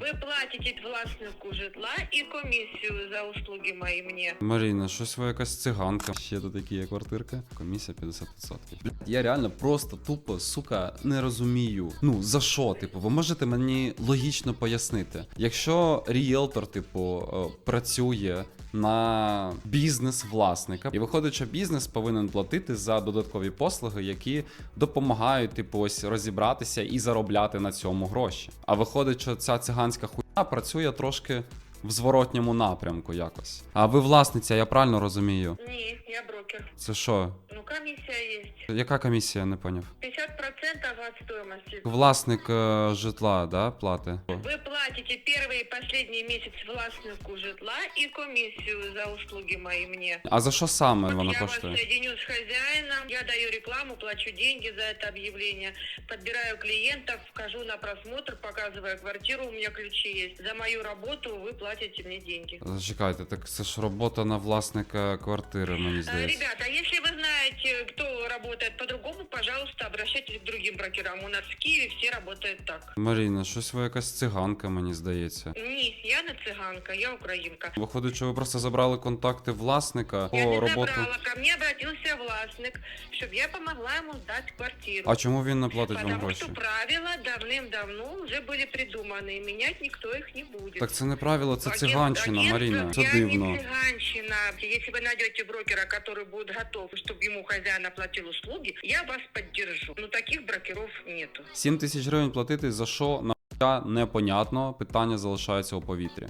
Ви платите власнику житла і комісію за услуги мої мені. Маріна, щось ви якась циганка. Ще тут які є квартирка. Комісія 50%. Блядь, Я реально просто тупо, сука, не розумію. Ну за що? Типу, ви можете мені логічно пояснити. Якщо ріелтор, типу, е, працює на бізнес власника, і виходить, що бізнес повинен платити за додаткові послуги, які допомагають, типу, ось розібратися і заробляти на цьому гроші. А виходить, що ця циганська хуйня працює трошки в зворотньому напрямку якось. А ви власниця, я правильно розумію? Ні, я брокер. Це що? Ну, комісія є. Яка комісія, не поняв? 50% від стоимости. Власник е, житла, да, плати? Ви платите перший і последний місяць власнику житла і комісію за услуги мої мені. А за що саме Вот воно я вас коштує? соединю с хозяином, я даю рекламу, плачу деньги за это объявление, подбираю клиентов, вхожу на просмотр, показываю квартиру, у меня ключи есть. За мою работу вы платите мне деньги. Зачекайте, так це ж робота на власника квартири, мені А, здається. Ребята, если вы знаете, кто работает по-другому, пожалуйста, обращайтесь к другим брокерам. У нас в Киеве все работают так. Маріна, щось ви якась циганка, мені здається. Ні, я не циганка, я українка. Виходить, що ви просто забрали контакти власника Я по не роботу. забрала, ко мне обратился властник, чтобы я помогла ему сдать квартиру. А чому він не платить вам Потому гроші? что правила давным-давно уже были придуманы, и менять никто их не будет. Так це не правило, це Агент- циганщина, агентство- Маріна. Це я дивно. не цыганщина. Если вы найдете брокера, который будет готов, чтобы ему хозяин оплатил услуги, я вас поддержу. Но таких брокеров нету. 7 тисяч гривень платити за що нахуя непонятно, питання залишається у повітрі.